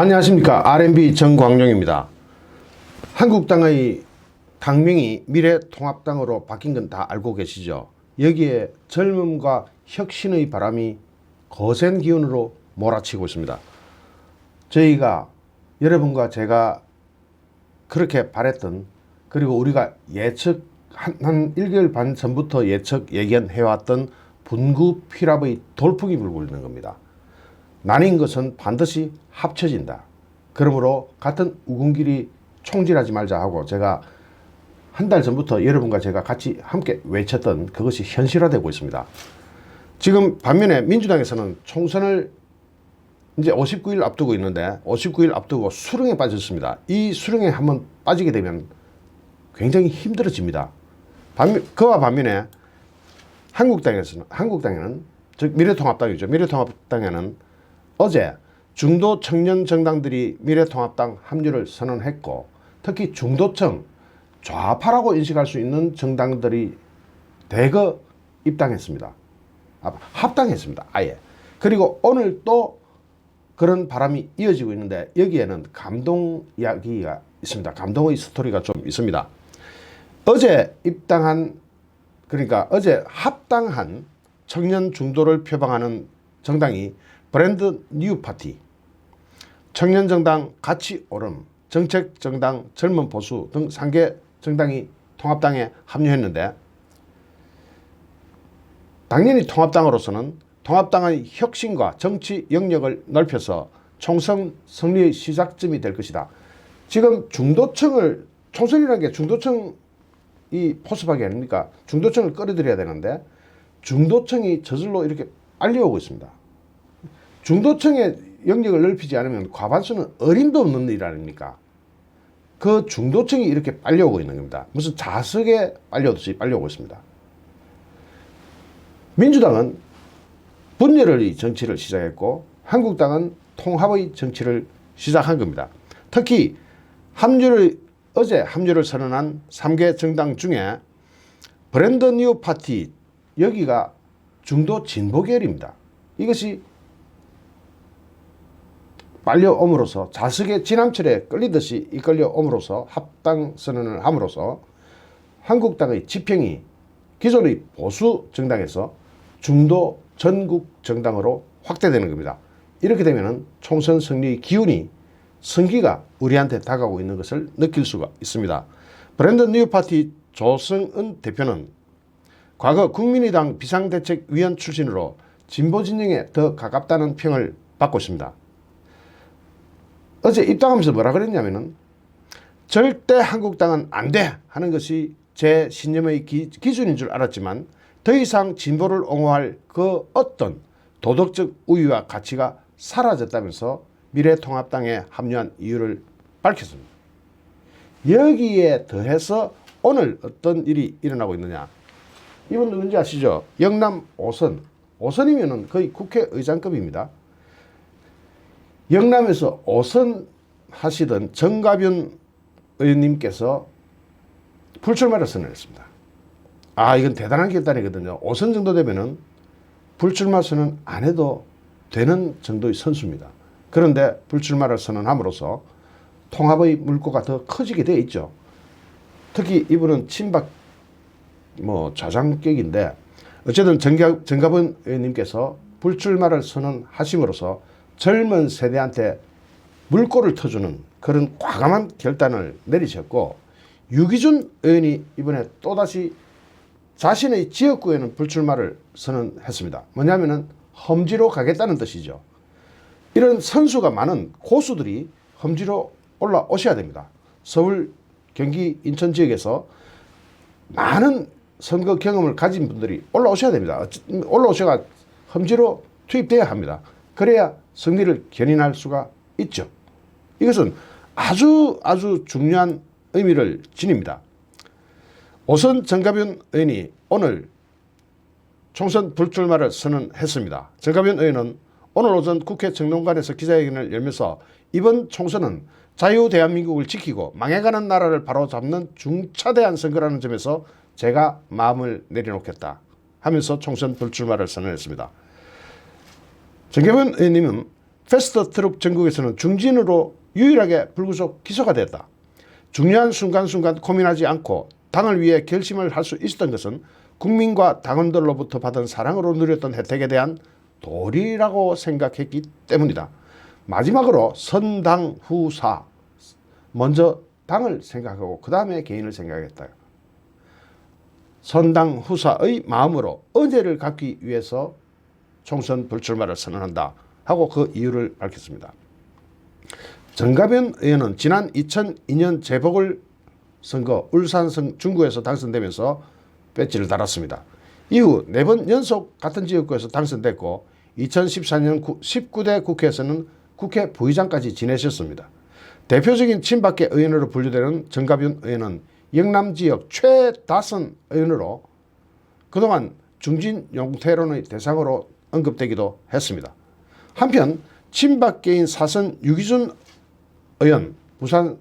안녕하십니까 R&B 정광용입니다. 한국당의 당명이 미래통합당으로 바뀐 건 다 알고 계시죠? 여기에 젊음과 혁신의 바람이 거센 기운으로 몰아치고 있습니다. 저희가 여러분과 제가 그렇게 바랬던 그리고 우리가 예측 한, 한 1개월 반 전부터 예측 예견해왔던 분구 피랍의 돌풍이 불고 있는 겁니다. 나뉜 것은 반드시 합쳐진다. 그러므로 같은 우군길이 총질하지 말자 하고 제가 한 달 전부터 여러분과 제가 같이 함께 외쳤던 그것이 현실화되고 있습니다. 지금 반면에 민주당에서는 총선을 이제 59일 앞두고 있는데 59일 앞두고 수렁에 빠졌습니다. 이 수렁에 한번 빠지게 되면 굉장히 힘들어집니다. 반면, 그와 반면에 한국당에서는 한국당에는 즉 미래통합당이죠. 미래통합당에는 어제 중도 청년 정당들이 미래통합당 합류를 선언했고 특히 중도층 좌파라고 인식할 수 있는 정당들이 대거 입당했습니다. 아, 합당했습니다. 아예. 그리고 오늘 또 그런 바람이 이어지고 있는데 여기에는 감동 이야기가 있습니다. 감동의 스토리가 좀 있습니다. 어제 입당한 그러니까 어제 합당한 청년 중도를 표방하는 정당이 브랜드 뉴 파티, 청년 정당 가치 오름, 정책 정당 젊은 보수 등 3개 정당이 통합당에 합류했는데 당연히 통합당으로서는 통합당의 혁신과 정치 영역을 넓혀서 총선 승리의 시작점이 될 것이다. 지금 중도층을 총선이라는 게 중도층 이 포섭하기 아닙니까? 중도층을 끌어들여야 되는데 중도층이 저절로 이렇게 빨려오고 있습니다. 중도층의 영역을 넓히지 않으면 과반수는 어림도 없는 일 아닙니까? 그 중도층이 이렇게 빨려오고 있는 겁니다. 무슨 자석에 빨려오듯이 빨려오고 있습니다. 민주당은 분열의 정치를 시작했고 한국당은 통합의 정치를 시작한 겁니다. 특히 합류를 어제 합류를 선언한 3개 정당 중에 브랜드 뉴 파티 여기가 중도 진보 계열입니다. 이것이 빨려옴으로써 자석의 지남철에 끌리듯이 이끌려 옴으로써 합당 선언을 함으로써 한국당의 지평이 기존의 보수 정당에서 중도 전국 정당으로 확대되는 겁니다. 이렇게 되면 총선 승리의 기운이 승기가 우리한테 다가오고 있는 것을 느낄 수가 있습니다. 브랜드 뉴 파티 조성은 대표는 과거 국민의당 비상대책위원 출신으로 진보 진영에 더 가깝다는 평을 받고 있습니다. 어제 입당하면서 뭐라 그랬냐면은 절대 한국당은 안 돼 하는 것이 제 신념의 기, 기준인 줄 알았지만 더 이상 진보를 옹호할 그 어떤 도덕적 우위와 가치가 사라졌다면서 미래통합당에 합류한 이유를 밝혔습니다. 여기에 더해서 오늘 어떤 일이 일어나고 있느냐. 이분 누군지 아시죠? 영남 5선. 5선이면 거의 국회의장급입니다. 영남에서 5선 하시던 정가변 의원님께서 불출마를 선언했습니다. 아, 이건 대단한 결단이거든요. 5선 정도 되면은 불출마 선언 안 해도 되는 정도의 선수입니다. 그런데 불출마를 선언함으로써 통합의 물꼬가 더 커지게 돼 있죠. 특히 이분은 친박 뭐 좌장격인데 어쨌든 정가, 정가본 의원님께서 불출마를 선언하심으로써 젊은 세대한테 물꼬를 터주는 그런 과감한 결단을 내리셨고 유기준 의원이 이번에 또다시 자신의 지역구에는 불출마를 선언했습니다. 뭐냐면은 험지로 가겠다는 뜻이죠. 이런 선수가 많은 고수들이 험지로 올라오셔야 됩니다. 서울, 경기, 인천 지역에서 많은 선거 경험을 가진 분들이 올라오셔야 됩니다. 올라오셔가 험지로 투입돼야 합니다. 그래야 승리를 견인할 수가 있죠. 이것은 아주 아주 중요한 의미를 지닙니다. 오선 정가변 의원이 오늘 총선 불출마를 선언했습니다. 정가변 의원은 오늘 오전 국회 정론관에서 기자회견을 열면서 이번 총선은 자유 대한민국을 지키고 망해가는 나라를 바로잡는 중차대한 선거라는 점에서 제가 마음을 내려놓겠다 하면서 총선 불출마를 선언했습니다. 정계원 의원님은 패스트 트럭 전국에서는 중진으로 유일하게 불구속 기소가 됐다. 중요한 순간순간 고민하지 않고 당을 위해 결심을 할 수 있었던 것은 국민과 당원들로부터 받은 사랑으로 누렸던 혜택에 대한 도리라고 생각했기 때문이다. 마지막으로 선당 후사 먼저 당을 생각하고 그 다음에 개인을 생각했다. 선당 후사의 마음으로 의제를 갖기 위해서 총선 불출마를 선언한다 하고 그 이유를 밝혔습니다. 정가변 의원은 지난 2002년 재보궐 선거 울산성 중구에서 당선되면서 배지를 달았습니다. 이후 네 번 연속 같은 지역구에서 당선됐고 2014년 19대 국회에서는 국회 부의장까지 지내셨습니다. 대표적인 친박계 의원으로 분류되는 정가변 의원은 영남 지역 최다선 의원으로 그동안 중진 용태론의 대상으로 언급되기도 했습니다. 한편 친박계인 사선 유기준 의원 부산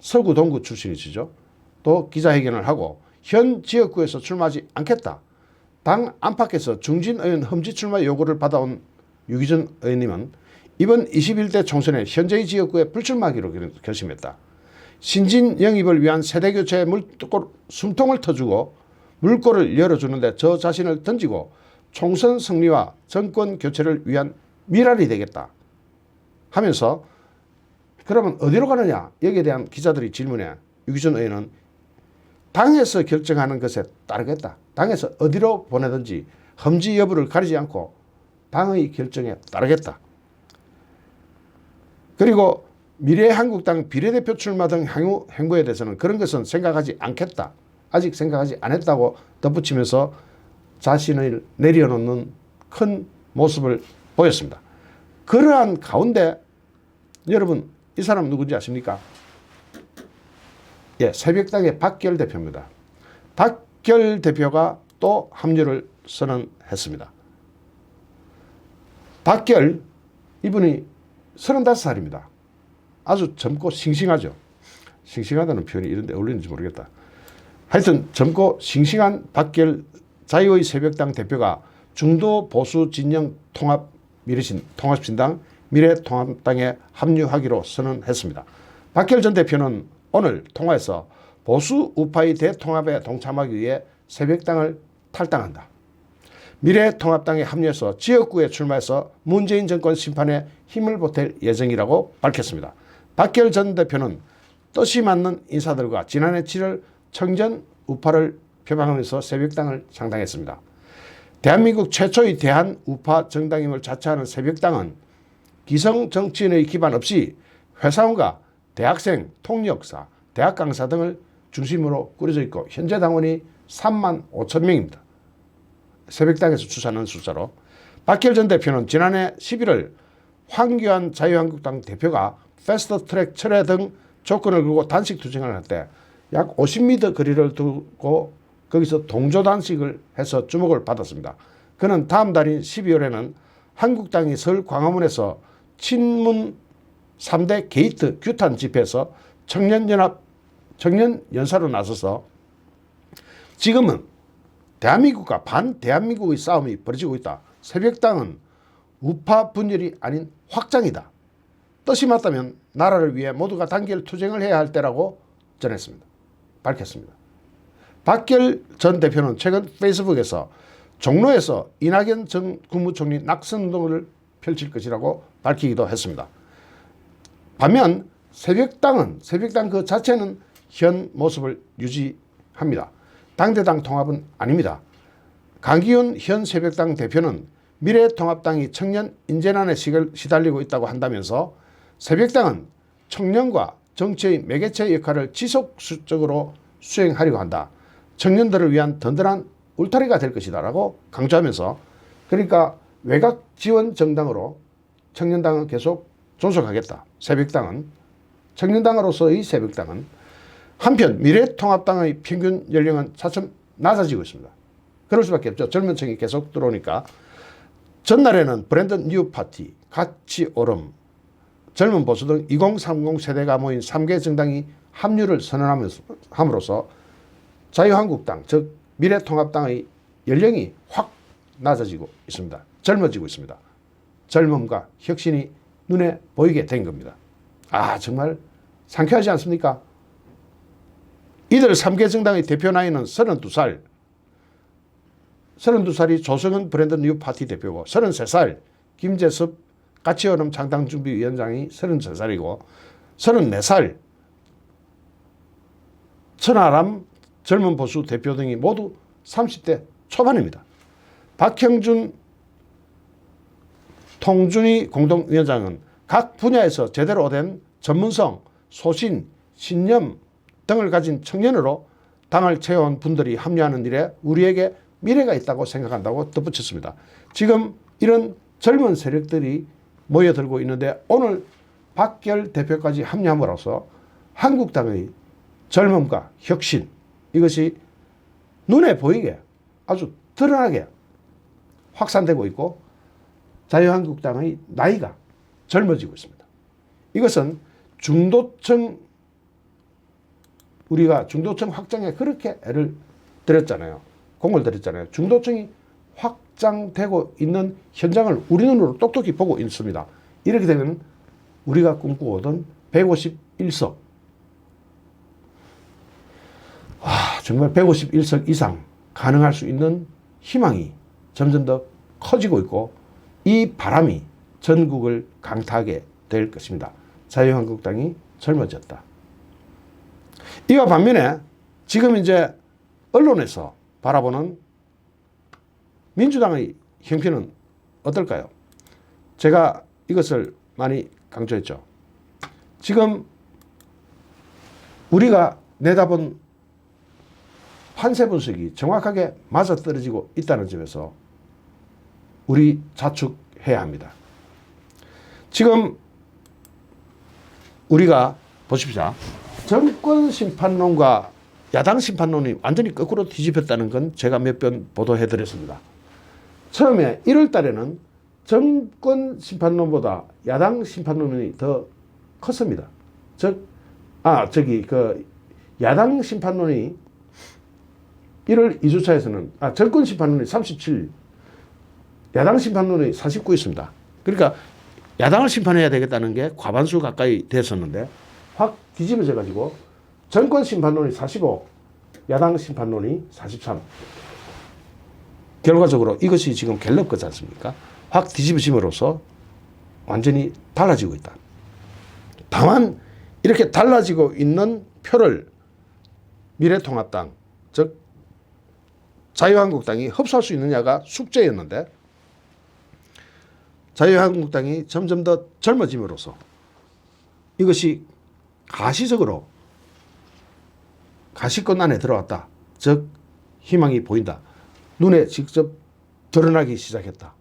서구 동구 출신이시죠. 또 기자회견을 하고 현 지역구에서 출마하지 않겠다. 당 안팎에서 중진 의원 험지 출마 요구를 받아온 유기준 의원님은 이번 21대 총선에 현재의 지역구에 불출마하기로 결심했다. 신진 영입을 위한 세대교체에 물골, 숨통을 터주고 물꼬를 열어주는데 저 자신을 던지고 총선 승리와 정권 교체를 위한 미랄이 되겠다 하면서 그러면 어디로 가느냐 여기에 대한 기자들이 질문에 유기준 의원은 당에서 결정하는 것에 따르겠다. 당에서 어디로 보내든지 험지 여부를 가리지 않고 당의 결정에 따르겠다. 그리고 미래한국당 비례대표 출마 등 향후 행보에 대해서는 그런 것은 생각하지 않겠다. 아직 생각하지 않았다고 덧붙이면서 자신을 내려놓는 큰 모습을 보였습니다. 그러한 가운데 여러분 이 사람 누군지 아십니까? 예, 새벽당의 박결 대표입니다. 박결 대표가 또 합류를 선언했습니다. 박결 이분이 35살입니다. 아주 젊고 싱싱하죠. 싱싱하다는 표현이 이런데 어울리는지 모르겠다. 하여튼 젊고 싱싱한 박결 자유의 새벽당 대표가 중도 보수 진영 통합 미래신 통합신당 미래통합당에 합류하기로 선언했습니다. 박결 전 대표는 오늘 통화에서 보수 우파의 대통합에 동참하기 위해 새벽당을 탈당한다. 미래통합당에 합류해서 지역구에 출마해서 문재인 정권 심판에 힘을 보탤 예정이라고 밝혔습니다. 박결 전 대표는 뜻이 맞는 인사들과 지난해 7월 청전 우파를 표방하면서 새벽당을 창당했습니다. 대한민국 최초의 대한 우파 정당임을 자처하는 새벽당은 기성 정치인의 기반 없이 회사원과 대학생, 통역사, 대학 강사 등을 중심으로 꾸려져 있고 현재 당원이 3만 5천 명입니다. 새벽당에서 추산한 숫자로 박결 전 대표는 지난해 11월 황교안 자유한국당 대표가 패스트트랙 철회 등 조건을 걸고 단식 투쟁을 할 때 약 50m 거리를 두고 거기서 동조 단식을 해서 주목을 받았습니다. 그는 다음 달인 12월에는 한국당이 서울 광화문에서 친문 3대 게이트 규탄 집회에서 청년연합 청년연사로 나서서 지금은 대한민국과 반대한민국의 싸움이 벌어지고 있다. 새벽당은 우파 분열이 아닌 확장이다. 뜻이 맞다면 나라를 위해 모두가 단결 투쟁을 해야 할 때라고 전했습니다. 밝혔습니다. 박결 전 대표는 최근 페이스북에서 종로에서 이낙연 전 국무총리 낙선운동을 펼칠 것이라고 밝히기도 했습니다. 반면 새벽당은 새벽당 그 자체는 현 모습을 유지합니다. 당대당 통합은 아닙니다. 강기훈 현 새벽당 대표는 미래통합당이 청년 인재난에 시달리고 있다고 한다면서 새벽당은 청년과 정치의 매개체 역할을 지속적으로 수행하려고 한다. 청년들을 위한 든든한 울타리가 될 것이다 라고 강조하면서 그러니까 외곽 지원 정당으로 청년당은 계속 존속하겠다. 새벽당은 청년당으로서의 새벽당은 한편 미래통합당의 평균 연령은 차츰 낮아지고 있습니다. 그럴 수밖에 없죠. 젊은 층이 계속 들어오니까 전날에는 브랜드 뉴 파티, 같이 오름, 젊은 보수 등 2030 세대가 모인 3개 정당이 합류를 선언함으로써 자유한국당, 즉 미래통합당의 연령이 확 낮아지고 있습니다. 젊어지고 있습니다. 젊음과 혁신이 눈에 보이게 된 겁니다. 아 정말 상쾌하지 않습니까? 이들 3개 정당의 대표 나이는 32살, 32살이 조성은 브랜드 뉴 파티 대표고 33살 김재섭 가치여름 창당준비위원장이 33살이고 34살 천하람 젊은 보수 대표 등이 모두 30대 초반입니다. 박형준 통준희 공동위원장은 각 분야에서 제대로 된 전문성, 소신, 신념 등을 가진 청년으로 당을 채워온 분들이 합류하는 일에 우리에게 미래가 있다고 생각한다고 덧붙였습니다. 지금 이런 젊은 세력들이 모여들고 있는데 오늘 박결 대표까지 합류함으로써 한국당의 젊음과 혁신 이것이 눈에 보이게 아주 드러나게 확산되고 있고 자유한국당의 나이가 젊어지고 있습니다. 이것은 중도층 우리가 중도층 확장에 그렇게 애를 들였잖아요. 공을 들였잖아요. 중도층이 확장되고 있는 현장을 우리 눈으로 똑똑히 보고 있습니다. 이렇게 되면 우리가 꿈꾸던 151석 와, 정말 151석 이상 가능할 수 있는 희망이 점점 더 커지고 있고 이 바람이 전국을 강타하게 될 것입니다. 자유한국당이 젊어졌다. 이와 반면에 지금 이제 언론에서 바라보는 민주당의 형편은 어떨까요? 제가 이것을 많이 강조했죠. 지금 우리가 내다본 판세 분석이 정확하게 맞아떨어지고 있다는 점에서 우리 자축해야 합니다. 지금 우리가 보십시오. 정권 심판론과 야당 심판론이 완전히 거꾸로 뒤집혔다는 건 제가 몇 번 보도해 드렸습니다. 처음에 1월 달에는 정권 심판론보다 야당 심판론이 더 컸습니다. 즉, 아, 저기, 그, 야당 심판론이 1월 2주차에서는, 아, 정권 심판론이 37, 야당 심판론이 49 있습니다. 그러니까 야당을 심판해야 되겠다는 게 과반수 가까이 됐었는데 확 뒤집어져 가지고 정권 심판론이 45, 야당 심판론이 43. 결과적으로 이것이 지금 갤럽 거지 않습니까? 확 뒤집어짐으로써 완전히 달라지고 있다. 다만 이렇게 달라지고 있는 표를 미래통합당, 즉 자유한국당이 흡수할 수 있느냐가 숙제였는데 자유한국당이 점점 더 젊어짐으로써 이것이 가시적으로 가시권 안에 들어왔다. 즉 희망이 보인다. 눈에 직접 드러나기 시작했다.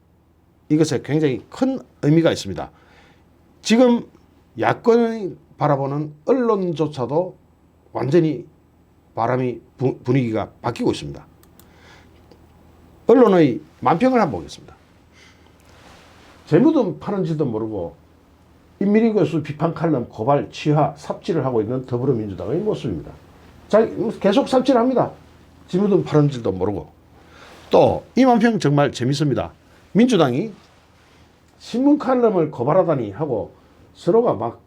이것에 굉장히 큰 의미가 있습니다. 지금 야권이 바라보는 언론조차도 완전히 바람이 분위기가 바뀌고 있습니다. 언론의 만평을 한번 보겠습니다. 재무도 파는지도 모르고 인민이 교수 비판 칼럼 고발 취하 삽질을 하고 있는 더불어민주당의 모습입니다. 자, 계속 삽질합니다. 재무도 파는지도 모르고 또 이만평 정말 재밌습니다. 민주당이 신문 칼럼을 고발하다니 하고 서로가 막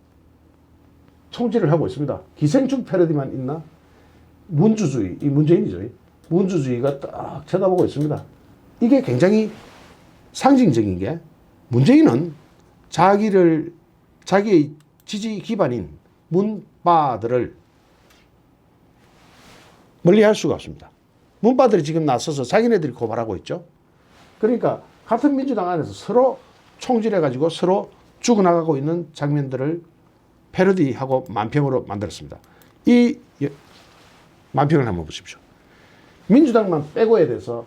총질을 하고 있습니다. 기생충 패러디만 있나? 문주주의, 이 문재인이죠. 문주주의가 딱 쳐다보고 있습니다. 이게 굉장히 상징적인 게 문재인은 자기를 자기의 지지 기반인 문바들을 멀리할 수가 없습니다. 문바들이 지금 나서서 자기네들이 고발하고 있죠. 그러니까 같은 민주당 안에서 서로 총질해가지고 서로 죽어나가고 있는 장면들을 패러디하고 만평으로 만들었습니다. 이 만평을 한번 보십시오. 민주당만 빼고에 대해서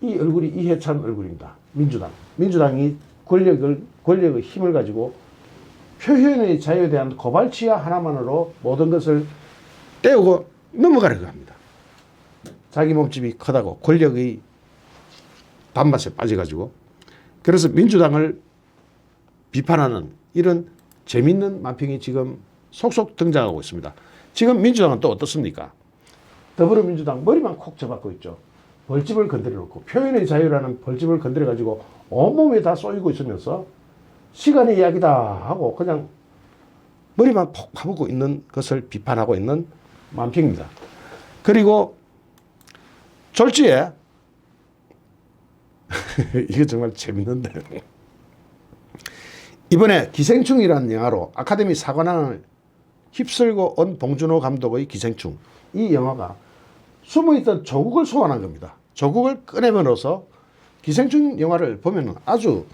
이 얼굴이 이해찬 얼굴입니다. 민주당. 민주당이 권력을, 권력의 힘을 가지고 표현의 자유에 대한 고발치하 하나만으로 모든 것을 떼우고 넘어가려고 합니다. 자기 몸집이 크다고 권력의 단맛에 빠져가지고 그래서 민주당을 비판하는 이런 재밌는 만평이 지금 속속 등장하고 있습니다. 지금 민주당은 또 어떻습니까? 더불어민주당 머리만 콕 잡았고 있죠. 벌집을 건드려 놓고 표현의 자유라는 벌집을 건드려 가지고 온몸에 다 쏘이고 있으면서 시간의 이야기다 하고 그냥 머리만 폭 파묻고 있는 것을 비판하고 있는 만평입니다. 그리고 졸지에 이게 정말 재밌는데 이번에 기생충이라는 영화로 아카데미 사관왕을 휩쓸고 온 봉준호 감독의 기생충 이 영화가 숨어있던 조국을 소환한 겁니다. 조국을 꺼내면서 기생충 영화를 보면 아주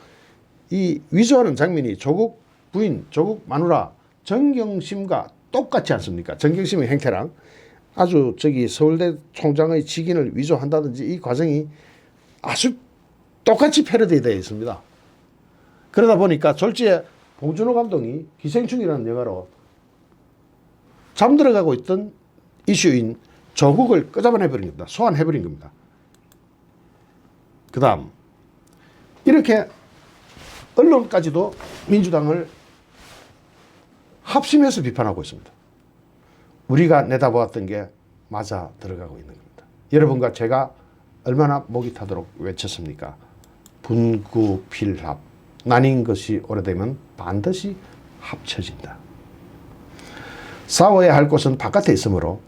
이 위조하는 장면이 조국 부인, 조국 마누라 정경심과 똑같지 않습니까? 정경심의 행태랑 아주 저기 서울대 총장의 직인을 위조한다든지 이 과정이 아주 똑같이 패러디되어 있습니다. 그러다 보니까 졸지에 봉준호 감독이 기생충이라는 영화로 잠들어가고 있던 이슈인 조국을 끄잡아내버린 겁니다. 소환해버린 겁니다. 그 다음 이렇게 언론까지도 민주당을 합심해서 비판하고 있습니다. 우리가 내다보았던 게 맞아 들어가고 있는 겁니다. 여러분과 제가 얼마나 목이 타도록 외쳤습니까? 분구필합 나뉜 것이 오래되면 반드시 합쳐진다. 싸워야 할 곳은 바깥에 있으므로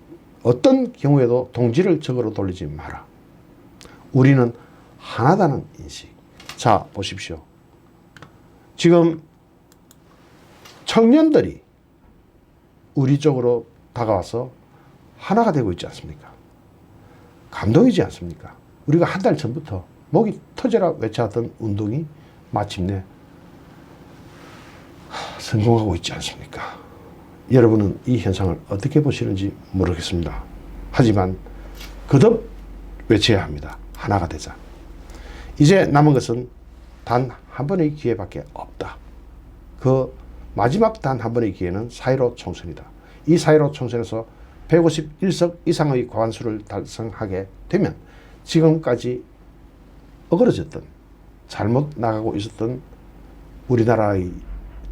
어떤 경우에도 동지를 적으로 돌리지 마라. 우리는 하나다는 인식. 자, 보십시오. 지금 청년들이 우리 쪽으로 다가와서 하나가 되고 있지 않습니까? 감동이지 않습니까? 우리가 한 달 전부터 목이 터져라 외쳐왔던 운동이 마침내 성공하고 있지 않습니까? 여러분은 이 현상을 어떻게 보시는지 모르겠습니다. 하지만 거듭 외쳐야 합니다. 하나가 되자. 이제 남은 것은 단 한 번의 기회밖에 없다. 그 마지막 단 한 번의 기회는 4.15 총선이다. 이4.15 총선에서 151석 이상의 과반수를 달성하게 되면 지금까지 어그러졌던 잘못 나가고 있었던 우리나라의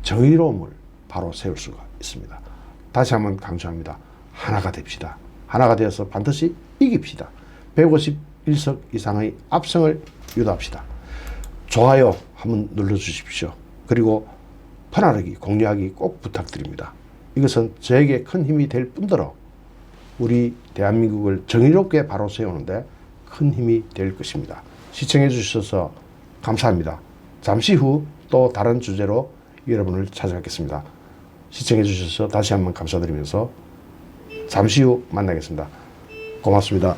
정의로움을 바로 세울 수가 있습니다. 다시 한번 강조합니다. 하나가 됩시다. 하나가 되어서 반드시 이깁시다. 151석 이상의 압승을 유도합시다. 좋아요 한번 눌러주십시오. 그리고 편안하기, 공유하기 꼭 부탁드립니다. 이것은 저에게 큰 힘이 될 뿐더러 우리 대한민국을 정의롭게 바로 세우는데 큰 힘이 될 것입니다. 시청해 주셔서 감사합니다. 잠시 후 또 다른 주제로 여러분을 찾아뵙겠습니다. 시청해 주셔서 다시 한번 감사드리면서 잠시 후 만나겠습니다. 고맙습니다.